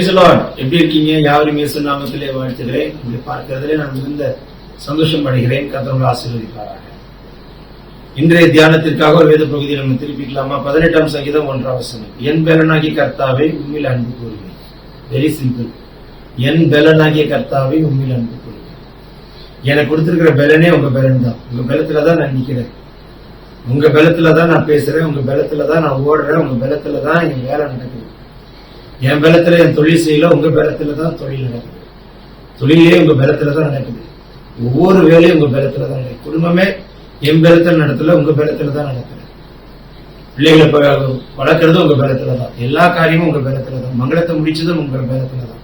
எப்படி இருக்கீங்க? யாரும் இயேசு நாமத்திலே வாழ்த்துகிறேன். இப்படி பார்க்கிறதுலே நான் மிகுந்த சந்தோஷம் அடைகிறேன். கத்தவங்களை ஆசீர்வதிப்பாராக. இன்றைய தியானத்திற்காக ஒரு வேத பகுதியை நம்ம திருப்பிக்கலாமா? பதினெட்டாம் சங்கீதம் ஒன்றாம் வசனம். என் பலனாகிய கர்த்தாவை உண்மையில் அன்பு கூறுவேன். வெரி சிம்பிள் என் பலனாகிய கர்த்தாவை உண்மையில் அன்பு கூறுவேன். எனக்கு கொடுத்திருக்கிற பலனே உங்க பலன் தான். உங்க பலத்துல தான் நான் நிக்கிறேன். உங்க பலத்துல தான் நான் பேசுறேன். உங்க பலத்துல தான் நான் ஓடுறேன். உங்க பலத்துல தான் என் வேலை நடக்குது. என் பலத்துல என் தொழில் செய்யல உங்க பலத்துல தான் தொழில் நடக்குது. தொழிலே உங்க பலத்துல தான் நடக்குது. ஒவ்வொரு வேலையும் உங்க பலத்துல தான் நடக்குது. குடும்பமே என் பலத்தில் நடத்தல உங்க பலத்துல தான் நடக்குது. பிள்ளைகளை ப- வளர்க்கறதும் உங்க பலத்துல தான். எல்லா காரியமும் உங்க பலத்துல தான். மங்களத்தை முடிச்சதும் உங்க பலத்துல தான்.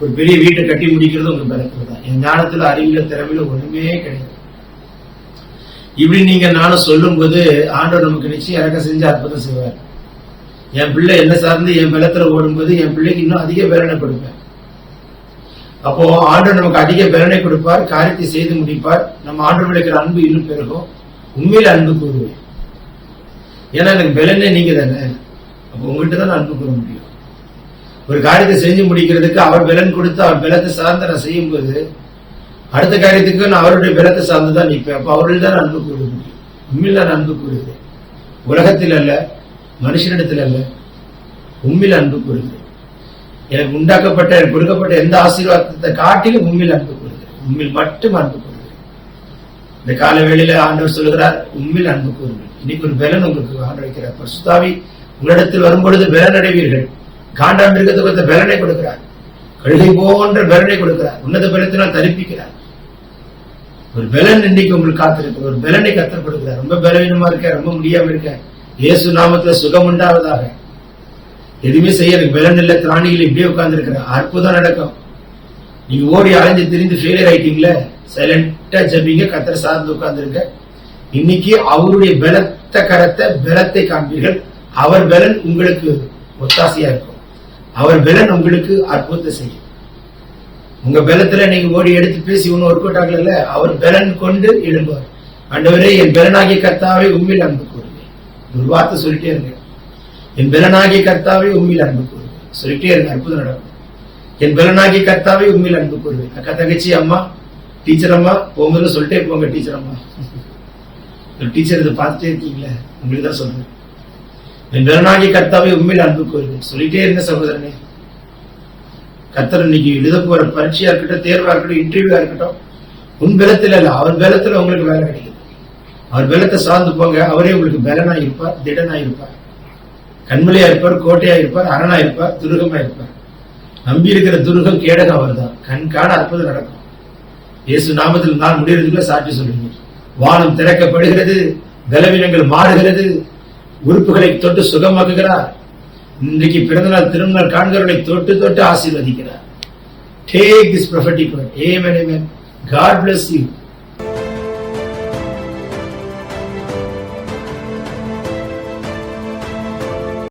ஒரு பெரிய வீட்டை கட்டி முடிக்கிறதும் உங்க பலத்துல தான். என் ஞானத்துல அறிவில திறமையில ஒண்ணுமே கிடையாது. இப்படி நீங்க நானும் சொல்லும் போது ஆண்டவர் நமக்கு நிச்சயம் இறக்க செஞ்சு அற்புதம் செய்வார். என் பிள்ளை என்ன சார்ந்து என் பலத்துல ஓடும்போது என் பிள்ளைக்கு இன்னும் அதிக பலனை கொடுப்பேன். அப்போ ஆண்டவர் நமக்கு அதிக பலனை கொடுப்பார் காரியத்தை செய்து முடிப்பார். நம்ம ஆண்டவர் விளைக்கிற அன்பு இன்னும் பெருகும். உண்மையில அன்பு கூறுவேன். ஏன்னா எனக்கு பலனே நீங்க தானே அப்போ உங்கள்கிட்ட தான் நான் அன்பு கூற முடியும். ஒரு காரியத்தை செஞ்சு முடிக்கிறதுக்கு அவர் பலன் கொடுத்து அவர் பலத்தை சார்ந்து நான் செய்யும்போது அடுத்த காரியத்துக்கு நான் அவருடைய பலத்தை சார்ந்து தான் நிற்பேன். அப்போ அவர்கள் தான் அன்பு கூற முடியும். உண்மையில நான் அன்பு கூறுவேன். உலகத்தில் அல்ல மனுஷனிடத்தில் அல்ல உண்மையில் அன்பு கூறுகிறேன் எனக்கு உண்டாக்கப்பட்ட எனக்கு கொடுக்கப்பட்ட எந்த ஆசீர்வாதத்தை காட்டிலும் உண்மையில் அன்பு கூறுகிறேன் உண்மையில் மட்டும் அன்பு கூறுகிறேன் இந்த கால வேளையில ஆண்டவர் சொல்லுகிறார் உண்மையில் அன்பு கூறுங்கள் இன்னைக்கு ஒரு பலன் உங்களுக்கு ஆண்டு வைக்கிறார். பரிசுத்தாவி உங்களிடத்தில் வரும்பொழுது பலன் அடைவீர்கள் காண்டாம் மிருகத்தை கொடுத்த பலனை கொடுக்கிறார். கழுகை போன்ற பலனை கொடுக்கிறார். உன்னத பலத்தினால் தரிப்பிக்கிறார். ஒரு பலன் இன்னைக்கு உங்களுக்கு காத்திருக்கு ஒரு பலனை கத்தப்படுகிறார் ரொம்ப பலவீனமா இருக்க ரொம்ப முடியாம இருக்க. இயேசு நாமத்துல சுகம் உண்டாவதாக. எதுவுமே செய்ய பலன் இல்ல திராணிகள் இப்படியே உட்கார்ந்துருக்கிற. அற்புதம் நடக்கும். நீங்க ஓடி அலைஞ்சு திரிந்து ஃபெயிலியர் ஆயிட்டீங்களே? சைலண்டா ஜபிங்க. கத்தரை சார்ந்து உட்கார்ந்துருங்க இன்னைக்கு அவருடைய பலத்த கரத்தை பலத்தை காண்பீர்கள். அவர் பலன் உங்களுக்கு ஒத்தாசையா இருக்கும். அவர் பலன் உங்களுக்கு அற்புதத்தை செய்யும். உங்க பலத்துல நீங்க ஓடி எடுத்து பேசி ஒன்னும் ஒர்க் அவுட் ஆகல அவர் பலன் கொண்டு எழும்புவார். அண்டவரே என் பலனாகிய கர்த்தாவை உண்மையில் அன்பு கூறுவேன் ஒரு வார்த்தை சொல்லிட்டே இருக்கேன் என் பலனாகிய கர்த்தாவை உண்மையில் அன்பு கூறுவேன். சொல்லிட்டே இருங்க அற்புதம் நடக்கும். என் பலனாகிய கர்த்தாவை உண்மையில் அன்பு கூறுவேன். அக்கா தங்கச்சி அம்மா டீச்சர் அம்மா போங்கன்னு சொல்லிட்டே போங்க டீச்சர் அம்மா. டீச்சர் இதை பார்த்துட்டே இருக்கீங்களே உங்களுக்கு தான் சொல்றேன். என் பலனாகிய கர்த்தாவை உண்மையில் அன்பு கூறுவேன். சொல்லிட்டே இருங்க சகோதரனே. கர்த்தர் இன்னைக்கு எழுத போற பரீட்சையா இருக்கட்டும் தேர்வா இருக்கட்டும் இன்டர்வியூவா இருக்கட்டும் உன் பலத்துல இல்ல அவன் பலத்துல உங்களுக்கு வேலை கிடைக்கும் அவர் பலத்தை சார்ந்து போங்க அவரே உங்களுக்கு பலனா இருப்பார் திடனா இருப்பார். கண்மலையா இருப்பார் கோட்டையா இருப்பார் அரணா இருப்பார் துருகமா இருப்பார். நம்பி இருக்கிற துருகம் கேடகம் அவர்தான். கண் காண அற்புதம் நடக்கும். இயேசு நாமத்தில் நான் முடிகிறதுக்குள்ள சாட்சி சொல்லுங்க வானம் திறக்கப்படுகிறது பலவீனங்கள் மாறுகிறது உறுப்புகளை தொட்டு சுகமாக்குகிறார். இன்றைக்கு பிறந்தநாள் திருநாள் காண்கிறவர்களை தொட்டு தொட்டு ஆசீர்வதிக்கிறார். Take this prophetic word. Amen amen. God bless you.